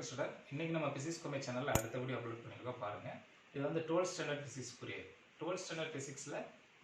வணக்கம் ஸ்டூடெண்ட் இன்றைக்கி நம்ம பிசிக்ஸ் கோமே சேனலில் அடுத்த வீடியோ அப்லோட் பண்ணியிருக்கோம் பாருங்கள் இது வந்து டுவெல்த் ஸ்டாண்டர்ட் பிசிக்ஸ் புரியுது டுவெல்த் ஸ்டாண்டர்ட் பிசிக்ஸில்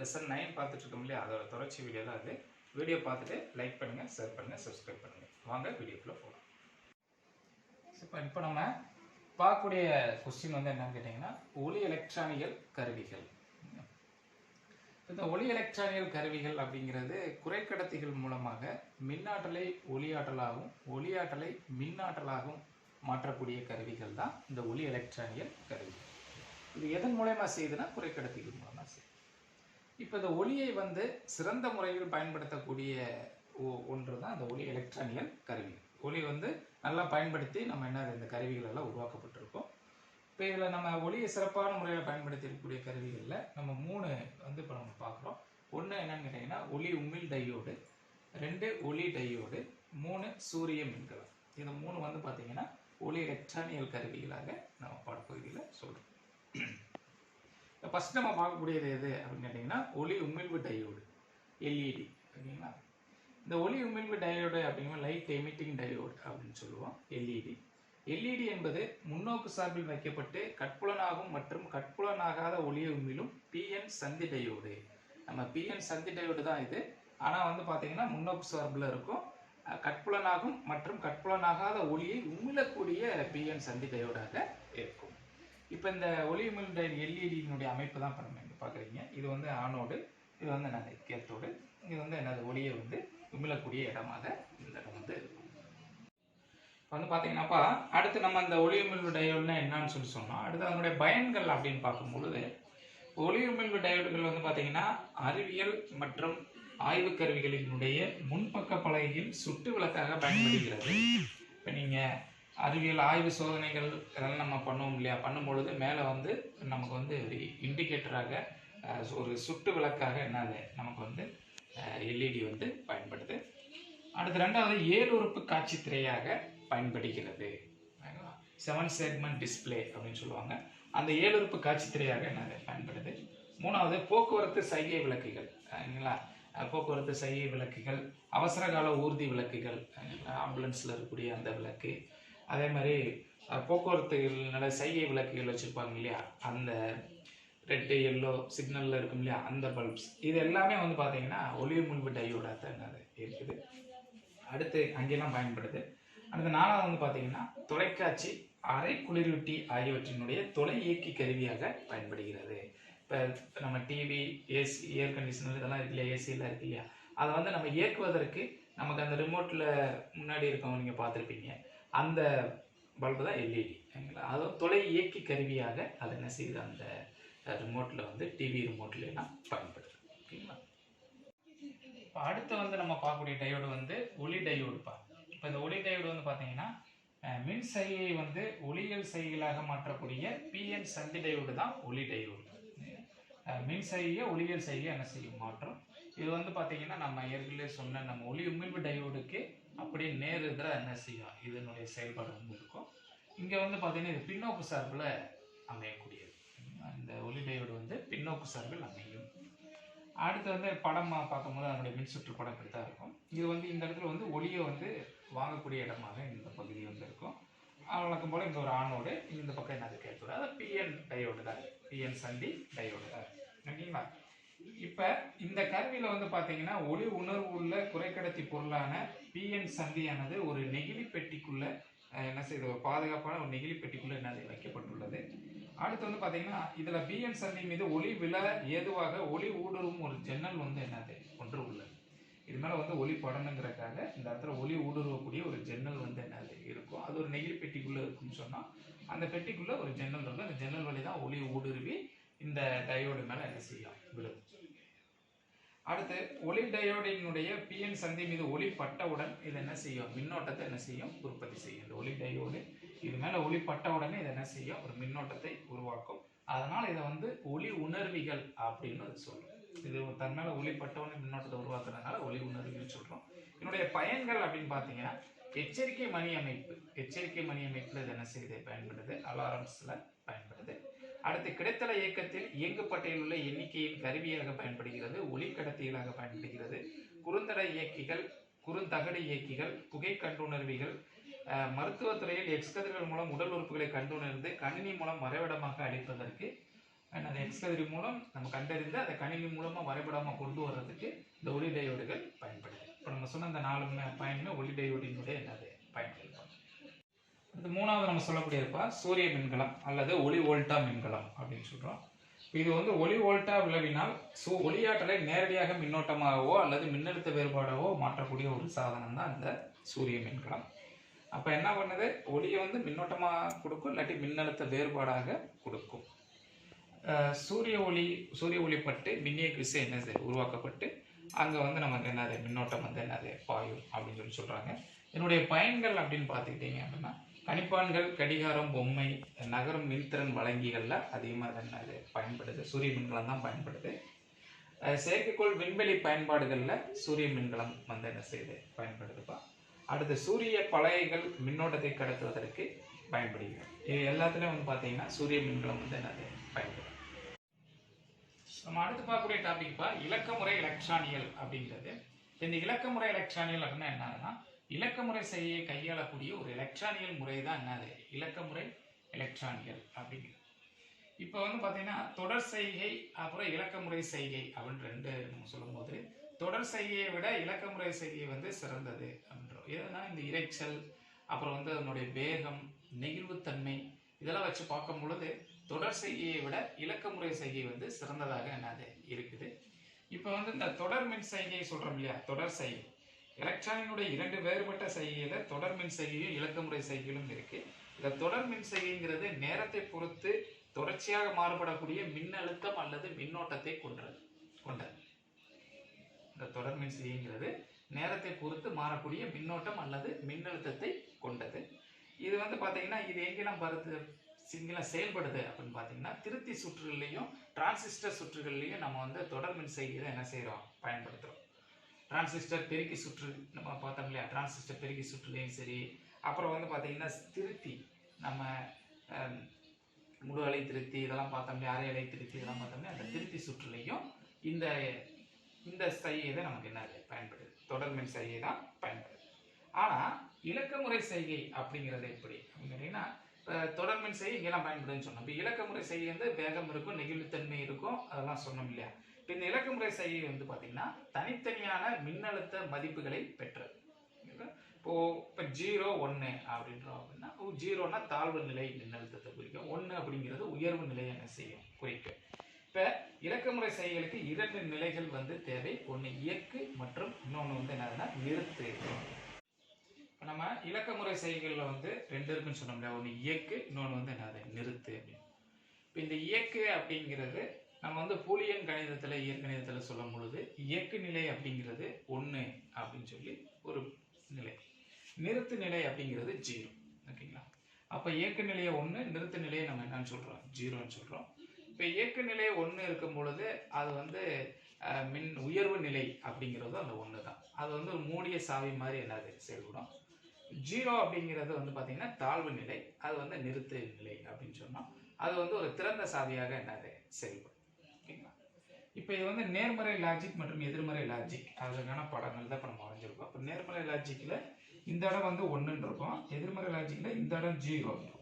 லெசன் நைன் பார்த்துட்டு இருக்கோம் இல்லையா? அதோட தொடர்ச்சி வீடியோ தான் அது. வீடியோ பார்த்துட்டு லைக் பண்ணுங்கள் ஷேர் பண்ணுங்கள் சப்ஸ்கிரைப் பண்ணுங்கள் வாங்க வீடியோக்குள்ளே போகலாம் இப்போ இப்போ நம்ம பார்க்கக்கூடிய கொஸ்டின் வந்து என்னன்னு கேட்டிங்கன்னா ஒளி எலக்ட்ரானியல் கருவிகள். இந்த ஒளி எலக்ட்ரானியல் கருவிகள் அப்படிங்கிறது குறைக்கடத்திகள் மூலமாக மின்னாற்றலை ஒளியாற்றலாகவும் ஒளியாற்றலை மின்னாற்றலாகவும் மாற்றக்கூடிய கருவிகள் தான் இந்த ஒளி எலக்ட்ரானியல் கருவி. இது எதன் மூலயமா செய்யுதுன்னா குறைக்கடத்திகள் மூலமாக செய்யுது. இப்போ இந்த ஒளியை வந்து சிறந்த முறையில் பயன்படுத்தக்கூடிய ஒ- ஒன்று தான் இந்த ஒளி எலக்ட்ரானியல் கருவி. ஒளி வந்து நல்லா பயன்படுத்தி நம்ம என்ன இந்த கருவிகள் எல்லாம் உருவாக்கப்பட்டிருக்கோம். இப்போ இதில் நம்ம ஒளியை சிறப்பான முறையில் பயன்படுத்தியிருக்கக்கூடிய கருவிகளில் நம்ம மூணு வந்து இப்போ நம்ம பார்க்குறோம். ஒன்று என்னன்னு கேட்டிங்கன்னா ஒளி உமிழ் டையோடு ரெண்டு ஒளி டையோடு மூணு சூரிய மின்கலம். இந்த மூணு வந்து பார்த்தீங்கன்னா ஒளி எலக்ட்ரானியல் கருவிகளாக நம்ம பாடப்பகுதியில் சொல்கிறோம் ஃபஸ்ட் நம்ம பார்க்கக்கூடியது எது அப்படின்னு கேட்டிங்கன்னா ஒளி உமிழ்வு டையோடு எல்இடி ஓகேங்களா இந்த ஒளி உமிழ்வு டயோடு அப்படிங்கிற லைட் எமிட்டிங் டயோடு அப்படின்னு சொல்லுவோம் எல்இடி எல்இடி என்பது முன்னோக்கு சார்பில் வைக்கப்பட்டு கட்புலனாகும் மற்றும் கட்புலனாகாத ஒளியை உமிழும் பிஎன் சந்தி டயோடு நம்ம பிஎன் சந்தி டயோடு தான் இது. ஆனால் வந்து பார்த்தீங்கன்னா முன்னோக்கு சார்பில் இருக்கும் கட்புலனாகும் மற்றும் கட்புலனாகாத ஒளியை உமிழக்கூடிய பிஎன் சந்தி இருக்கும். இப்போ இந்த ஒளி உமிழ்ந்த எல்இடியினுடைய அமைப்பு தான் இப்போ நம்ம இங்கே பார்க்குறீங்க இது வந்து ஆனோடு இது வந்து என்னது கேத்தோடு இது வந்து என்னது ஒளியை வந்து உமிழக்கூடிய இடமாக இந்த இடம் வந்து இருக்கும். இப்போ வந்து பார்த்தீங்கன்னாப்பா அடுத்து நம்ம அந்த ஒளியுமிழ்வு டயோடுனா என்னன்னு சொல்லி சொன்னோம். அடுத்து அதனுடைய பயன்கள் அப்படின்னு பார்க்கும்பொழுது ஒளியுமிழ்வு டயோடுகள் வந்து பார்த்தீங்கன்னா அறிவியல் மற்றும் ஆய்வு கருவிகளினுடைய முன்பக்க பலகையில் சுட்டு விளக்காக பயன்படுகிறது. இப்போ நீங்கள் அறிவியல் ஆய்வு சோதனைகள் இதெல்லாம் நம்ம பண்ணுவோம் இல்லையா? பண்ணும்பொழுது மேலே வந்து நமக்கு வந்து இண்டிகேட்டராக ஒரு சுட்டு விளக்காக என்னது? நமக்கு வந்து எல்இடி வந்து பயன்படுது. அடுத்து ரெண்டாவது ஏழு உறுப்பு காட்சி திரையாக பயன்படுகிறது. செவன் செக்மெண்ட் டிஸ்ப்ளே அப்படின்னு சொல்லுவாங்க. அந்த ஏழு உறுப்பு காட்சி திரையாக என்னது? பயன்படுது. மூணாவது போக்குவரத்து சைகை விளக்குகள். சரிங்களா போக்குவரத்து சைகை விளக்குகள் அவசர கால ஊர்தி விளக்குகள் ஆம்புலன்ஸில் இருக்கக்கூடிய அந்த விளக்கு. அதே மாதிரி அஹ் போக்குவரத்துகள சைகை விளக்குகள் வச்சுருப்பாங்க இல்லையா? அந்த ரெட்டு எல்லோ சிக்னலில் இருக்கும் இல்லையா? அந்த பல்ப்ஸ். இது எல்லாமே வந்து பார்த்தீங்கன்னா ஒளி முன்பு டையோட தான் அது இருக்குது. அடுத்து அங்கெல்லாம் பயன்படுது. அடுத்து நாலாவது வந்து பார்த்தீங்கன்னா தொலைக்காட்சி அரை குளிரூட்டி ஆகியவற்றினுடைய தொலை இயக்கி கருவியாக பயன்படுகிறது. இப்போ நம்ம டிவி ஏசி ஏர் கண்டிஷனர் இதெல்லாம் இருக்கு இல்லையா? ஏசியெல்லாம் இருக்கு இல்லையா? அதை வந்து நம்ம இயக்குவதற்கு நமக்கு அந்த ரிமோட்டில் முன்னாடி இருக்கவங்க நீங்கள் பார்த்துருப்பீங்க. அந்த பல்பு தான் எல்இடி சரிங்களா? அதுவும் தொலை இயக்கி கருவியாக அது என்ன செய்யுது? அந்த ரிமோட்டில் வந்து டிவி ரிமோட்லாம் பயன்படுது. ஓகேங்களா இப்போ அடுத்து வந்து நம்ம பார்க்கக்கூடிய டயோடு வந்து ஒளி டயோடுப்பா இப்போ இந்த ஒளி டயோடு வந்து பார்த்தீங்கன்னா மின் சையை வந்து ஒளியியல் சைகளாக மாற்றக்கூடிய பிஎன் சந்தி டயோடு தான் ஒளி டயோடு மின் செய்ய ஒளியல் செய்ய என்ன செய்யும்? மாற்றம். இது வந்து பார்த்தீங்கன்னா நம்ம ஏற்கனவே சொன்ன நம்ம ஒளி உமிழ்வு டையோடுக்கு அப்படியே நேர் எதிராக என்ன செய்யும்? இதனுடைய செயல்பாடு வந்து இருக்கும். இங்கே வந்து பார்த்தீங்கன்னா இது பின்னோக்கு சார்பில் அமையக்கூடியது. இந்த ஒளி டையோடு வந்து பின்னோக்கு சார்பில் அமையும். அடுத்து வந்து படமாக பார்க்கும்போது அதனுடைய மின்சுற்று படம் இப்படி தான் இருக்கும். இது வந்து இந்த இடத்துல வந்து ஒளியை வந்து வாங்கக்கூடிய இடமாக இந்த பகுதி வந்து இருக்கும். வழக்கம் போல் இங்கே ஒரு ஆணோடு இந்த பக்கம் என்னது கேட்கக்கூடாது? பிஎன் டையோடு தான். பிஎன் சந்தி டயோடு. தான் ஓகேங்களா இப்போ இந்த கருவியில் வந்து பார்த்தீங்கன்னா ஒளி உணர்வு உள்ள குறைக்கடத்தி பொருளான பிஎன் சந்தியானது ஒரு நெகிழி பெட்டிக்குள்ள என்ன செய்யுது ஒரு பாதுகாப்பான ஒரு நெகிழி பெட்டிக்குள்ள என்னது வைக்கப்பட்டுள்ளது. அடுத்து வந்து பார்த்தீங்கன்னா இதில் பிஎன் சந்தி மீது ஒளி விழ ஏதுவாக ஒளி ஊடுருவும் ஒரு ஜன்னல் வந்து என்னது? ஒன்று உள்ளது. இது மேலே வந்து ஒளி படணுங்கிறக்காக இந்த இடத்துல ஒளி ஊடுருவக்கூடிய ஒரு ஜன்னல் வந்து என்னது இருக்கும் அது ஒரு நெகிழி பெட்டிக்குள்ளே இருக்குன்னு சொன்னால் அந்த பெட்டிக்குள்ளே ஒரு ஜன்னல் இருக்கும் அந்த ஜன்னல் வழி தான் ஒளி ஊடுருவி இந்த டயோடு மேலே என்ன செய்யும்? விழுது அடுத்து ஒளி டயோடினுடைய பிஎன் சந்தி மீது ஒளி பட்டவுடன் இது என்ன செய்யும்? மின்னோட்டத்தை என்ன செய்யும்? உற்பத்தி செய்யும். இந்த ஒளி டயோடு இது மேலே ஒளி பட்ட உடனே இது என்ன செய்யும்? ஒரு மின்னோட்டத்தை உருவாக்கும். அதனால் இதை வந்து ஒளி உணர்விகள் அப்படின்னு அது சொல்லும். இது தன் மேலே ஒளி பட்டவுடனே உடனே மின்னோட்டத்தை உருவாக்குறதுனால ஒளி உணர்விகள் சொல்கிறோம் இதனுடைய பயன்கள் அப்படின்னு பார்த்தீங்கன்னா எச்சரிக்கை மணி அமைப்பு. எச்சரிக்கை மணி அமைப்பில் இது என்ன செய்யுது? பயன்படுது. அலாரம்ஸில் பயன்படுது. அடுத்து கிடைத்தல இயக்கத்தில் இயங்குப்பட்டையில் உள்ள எண்ணிக்கையின் கருவியாக பயன்படுகிறது. ஒளி கடத்திகளாக பயன்படுகிறது. குறுந்தட இயக்கிகள் குறுந்தகடு இயக்கிகள் புகை கண்டுணர்விகள் மருத்துவத்துறையில் எக்ஸ்கதிர்கள் மூலம் உடல் உறுப்புகளை கண்டுணர்ந்து கணினி மூலம் வரைபடமாக அளிப்பதற்கு அண்ட் அந்த கதிர் மூலம் நம்ம கண்டறிந்து அதை கணினி மூலமாக வரைபடமாக கொண்டு வர்றதுக்கு இந்த ஒளி டயோடுகள் பயன்படுது. இப்போ நம்ம சொன்ன அந்த நாலு பயனுமே டையோடினுடைய என்னது பயன்கள் அடுத்து மூணாவது நம்ம சொல்லக்கூடியதுப்பா சூரிய மின்கலம் அல்லது ஒளி ஓல்டா மின்கலம் அப்படின்னு சொல்கிறோம் இது வந்து ஒளி ஓல்டா விளைவினால் சூ ஒளியாற்றலை நேரடியாக மின்னோட்டமாகவோ அல்லது மின்னழுத்த வேறுபாடாகவோ மாற்றக்கூடிய ஒரு சாதனம் தான் இந்த சூரிய மின்கலம். அப்போ என்ன பண்ணுது? ஒளியை வந்து மின்னோட்டமாக கொடுக்கும் இல்லாட்டி மின்னழுத்த வேறுபாடாக கொடுக்கும். சூரிய ஒளி சூரிய ஒளி பட்டு மின்னியக்கு விசை என்னது உருவாக்கப்பட்டு அங்கே வந்து நமக்கு என்னது மின்னோட்டம் வந்து என்னது பாயும் அப்படின்னு சொல்லி சொல்கிறாங்க என்னுடைய பயன்கள் அப்படின்னு பார்த்துக்கிட்டிங்க அப்படின்னா கணிப்பான்கள் கடிகாரம் பொம்மை நகரும் மின்திறன் வழங்கிகளில் அதிகமாக என்னது பயன்படுது. சூரிய மின்கலம் தான் பயன்படுது. செயற்கைக்கோள் விண்வெளி பயன்பாடுகளில் சூரிய மின்கலம் வந்து என்ன செய்யுது பயன்படுதுப்பா. அடுத்து சூரிய பலகைகள் மின்னோட்டத்தை கடத்துவதற்கு பயன்படுகிறது. இது எல்லாத்துலேயும் வந்து பார்த்தீங்கன்னா சூரிய மின்கலம் வந்து என்னது பயன்படுது. நம்ம அடுத்து பார்க்கக்கூடிய டாபிக்ப்பா இலக்கமுறை எலக்ட்ரானியல் அப்படிங்கிறது. இந்த இலக்கமுறை எலக்ட்ரானியல் அப்படின்னா என்னன்னா இலக்கமுறை செய்ய கையாளக்கூடிய ஒரு எலக்ட்ரானியல் முறை தான் என்னது? இலக்கமுறை எலக்ட்ரானியல் அப்படிங்கிறது. இப்போ வந்து பார்த்தீங்கன்னா தொடர் செய்கை அப்புறம் இலக்கமுறை செய்கை அப்படின்னு ரெண்டு நம்ம சொல்லும்போது தொடர் செய்கையை விட இலக்கமுறை செய்கை வந்து சிறந்தது அப்படின்றோம். ஏன்னா இந்த இரைச்சல் அப்புறம் வந்து அதனுடைய வேகம் நெகிழ்வுத்தன்மை இதெல்லாம் வச்சு பார்க்கும் பொழுது தொடர் செய்கையை விட இலக்கமுறை செய்கை வந்து சிறந்ததாக என்னது இருக்குது. இப்போ வந்து இந்த தொடர் மின் செய்கையை சொல்கிறோம் இல்லையா? தொடர் செய்கை. எலக்ட்ரானினுடைய இரண்டு வேறுபட்ட செய்கையில் தொடர் மின் செய்கையும் இலக்கமுறை செய்கையிலும் இருக்குது இந்த தொடர் மின் செய்கைங்கிறது நேரத்தை பொறுத்து தொடர்ச்சியாக மாறுபடக்கூடிய மின்னழுத்தம் அல்லது மின்னோட்டத்தை கொண்டது கொண்டது இந்த தொடர் மின் செய்கைங்கிறது நேரத்தை பொறுத்து மாறக்கூடிய மின்னோட்டம் அல்லது மின்னழுத்தத்தை கொண்டது. இது வந்து பார்த்தீங்கன்னா இது எங்கெல்லாம் பருத்து சிங்கிளாக செயல்படுது அப்படின்னு பார்த்தீங்கன்னா திருத்தி சுற்றுகள்லையும் டிரான்சிஸ்டர் சுற்றுகள்லையும் நம்ம வந்து தொடர் மின் தான் என்ன செய்கிறோம் பயன்படுத்துகிறோம் டிரான்சிஸ்டர் பெருக்கி சுற்று நம்ம பார்த்தோம் இல்லையா? டிரான்சிஸ்டர் பெருக்கி சுற்றுலையும் சரி. அப்புறம் வந்து பார்த்தீங்கன்னா திருத்தி நம்ம முழு அலை திருத்தி இதெல்லாம் பார்த்தோம் இல்லையா? அரை அலை திருத்தி இதெல்லாம் பார்த்தோம் இல்லையா? அந்த திருத்தி சுற்றுலையும் இந்த இந்த சைகை தான் நமக்கு என்ன பயன்படுது. தொடர் மின் சைகை தான் பயன்படுது. ஆனால் இலக்கமுறை செய்கை அப்படிங்கிறது எப்படி? அப்படின்னு கேட்டிங்கன்னா தொடர்மின் தொடர் இங்கெல்லாம் பயன்படுதுன்னு சொன்னோம். இப்போ இலக்கமுறை செய்கை வந்து வேகம் இருக்கும் நெகிழ்வுத்தன்மை இருக்கும் அதெல்லாம் சொன்னோம் இல்லையா? இப்போ இந்த இலக்கமுறை செய்கை வந்து பார்த்தீங்கன்னா தனித்தனியான மின்னழுத்த மதிப்புகளை பெற்றது. இப்போ இப்போ ஜீரோ ஒன்று அப்படின்றோம் அப்படின்னா ஜீரோனா தாழ்வு நிலை மின்னழுத்தத்தை குறிக்கும். ஒன்று அப்படிங்கிறது உயர்வு நிலை என்ன செய்யும் குறிக்கும் இப்போ இலக்கமுறை செய்களுக்கு இரண்டு நிலைகள் வந்து தேவை. ஒன்று இயக்கு மற்றும் இன்னொன்று வந்து என்னதுன்னா நிறுத்து. இப்போ நம்ம இலக்கமுறை செய்கைகளில் வந்து ரெண்டு இருக்குன்னு சொன்னோம் இல்லையா? ஒன்று இயக்கு இன்னொன்று வந்து என்னது? நிறுத்து அப்படின்னு. இப்போ இந்த இயக்கு அப்படிங்கிறது நம்ம வந்து பூலியன் கணிதத்தில் இயற்கணிதத்தில் சொல்லும் பொழுது இயக்கு நிலை அப்படிங்கிறது ஒன்று அப்படின்னு சொல்லி ஒரு நிலை. நிறுத்து நிலை அப்படிங்கிறது ஜீரோ. ஓகேங்களா? அப்போ இயக்க நிலையை ஒன்று நிறுத்து நிலையை நம்ம என்னன்னு சொல்கிறோம் ஜீரோன்னு சொல்கிறோம் இப்போ இயக்க நிலை ஒன்று இருக்கும் பொழுது அது வந்து மின் உயர்வு நிலை அப்படிங்கிறது அந்த ஒன்று தான் அது வந்து மூடிய சாவி மாதிரி என்னது? செயல்படும். ஜீரோ அப்படிங்கிறது வந்து பார்த்தீங்கன்னா தாழ்வு நிலை அது வந்து நிறுத்து நிலை அப்படின்னு சொன்னோம். அது வந்து ஒரு திறந்த சாவியாக என்னது செயல்படும் ஓகேங்களா? இப்போ இது வந்து நேர்மறை லாஜிக் மற்றும் எதிர்மறை லாஜிக் அதுக்கான படங்கள் தான் இப்போ நம்ம வரைஞ்சிருக்கோம். இப்போ நேர்மறை லாஜிக்கில் இந்த இடம் வந்து ஒன்றுன்னு இருக்கும். எதிர்மறை லாஜிக்கில் இந்த இடம் ஜீரோ இருக்கும்.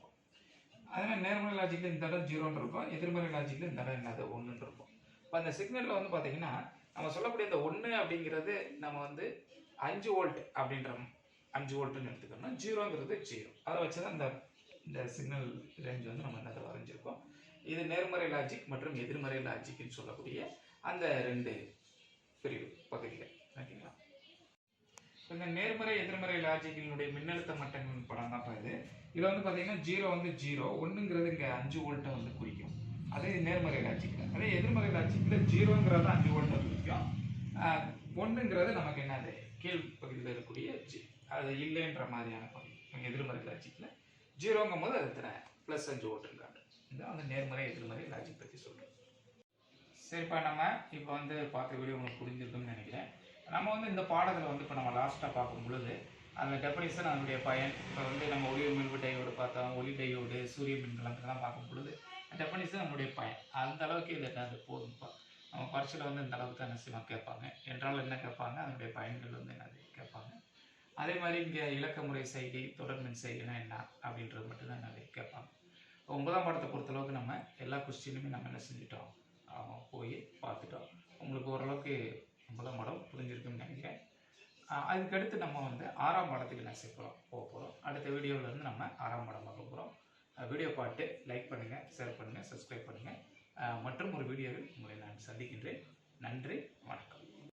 அதனால் நேர்மறை லாஜிக்கில் இந்த இடம் ஜீரோன்னு இருக்கும். எதிர்மறை லாஜிக்கில் இந்த இடம் என்னது? ஒன்றுன்னு இருக்கும். இப்போ அந்த சிக்னலில் வந்து பார்த்தீங்கன்னா நம்ம சொல்லக்கூடிய இந்த ஒன்று அப்படிங்கிறது நம்ம வந்து அஞ்சு வோல்ட் அப்படின்ற அஞ்சு வோல்ட்டுன்னு எடுத்துக்கணும் ஜீரோங்கிறது ஜீரோ. அதை வச்சு தான் இந்த இந்த சிக்னல் ரேஞ்ச் வந்து நம்ம என்னதை வரைஞ்சிருக்கோம். இது நேர்மறை லாஜிக் மற்றும் எதிர்மறை லாஜிக்னு சொல்லக்கூடிய அந்த ரெண்டு பிரிவு பகுதிகள். ஓகேங்களா? இந்த நேர்மறை எதிர்மறை லாஜிக்கினுடைய மின்னழுத்த மட்டங்கள் படம் தான் இது. இதில் வந்து பார்த்தீங்கன்னா ஜீரோ வந்து ஜீரோ ஒன்றுங்கிறது இங்கே அஞ்சு வோல்ட்டை வந்து குறிக்கும். அதே நேர்மறை லாஜிக்கில் அதே எதிர்மறை லாஜிக்கில் ஜீரோங்கிறது அஞ்சு வோல்ட்டை குறிக்கும். ஒன்றுங்கிறது நமக்கு என்னது? அது இல்லைன்ற மாதிரியான பகுதி. எதிர்மறை லாஜிக்கில் ஜீரோங்கும் போது அது எத்தனை? ப்ளஸ் அஞ்சு வோல்ட்டுன்னு காட்டும் இதுதான் வந்து நேர்மறை எதிர்மறை லாஜிக் பற்றி சொல்கிறோம் சரிப்பா நம்ம இப்போ வந்து பார்த்த வீடியோ உங்களுக்கு புரிஞ்சிருக்குன்னு நினைக்கிறேன். நம்ம வந்து இந்த பாடத்தில் வந்து இப்போ நம்ம லாஸ்ட்டாக பார்க்கும் பொழுது அந்த டெஃபனிஷன் அதனுடைய பயன் இப்போ வந்து நம்ம ஒளி மின்பு டையோடு பார்த்தோம் ஒளி டையோடு சூரிய மின்கலம் இதெல்லாம் பார்க்கும் பொழுது டெஃபனிஷன் நம்மளுடைய பயன். அந்த அளவுக்கு இது அது போதும்ப்பா நம்ம பரீட்சையில் வந்து இந்த அளவுக்கு தான் என்ன செய்வாங்க? கேட்பாங்க. என்றால் என்ன கேட்பாங்க? அதனுடைய பயன்கள் வந்து என்னது? கேட்பாங்க. அதே மாதிரி இங்கே இலக்க முறை செயலி தொடர்மின் செய்கைனா என்ன அப்படின்றது மட்டும்தான் நிறைய கேட்பாங்க ஒன்பதாம் பாடத்தை பொறுத்தளவுக்கு நம்ம எல்லா கொஸ்டினுமே நம்ம என்ன செஞ்சிட்டோம்? போய் பார்த்துட்டோம். உங்களுக்கு ஓரளவுக்கு ஒன்பதாம் பாடம் புரிஞ்சிருக்குன்னு நினைக்கிறேன். அதுக்கடுத்து நம்ம வந்து ஆறாம் பாடத்துக்கு என்ன செய்ய போகிறோம் போக போகிறோம் அடுத்த வீடியோவில் இருந்து நம்ம ஆறாம் பாடம் பார்க்க போகிறோம் வீடியோ பார்த்து லைக் பண்ணுங்கள் ஷேர் பண்ணுங்கள் சப்ஸ்கிரைப் பண்ணுங்கள் மற்றும் ஒரு வீடியோவில் உங்களை நான் சந்திக்கின்றேன். நன்றி வணக்கம்.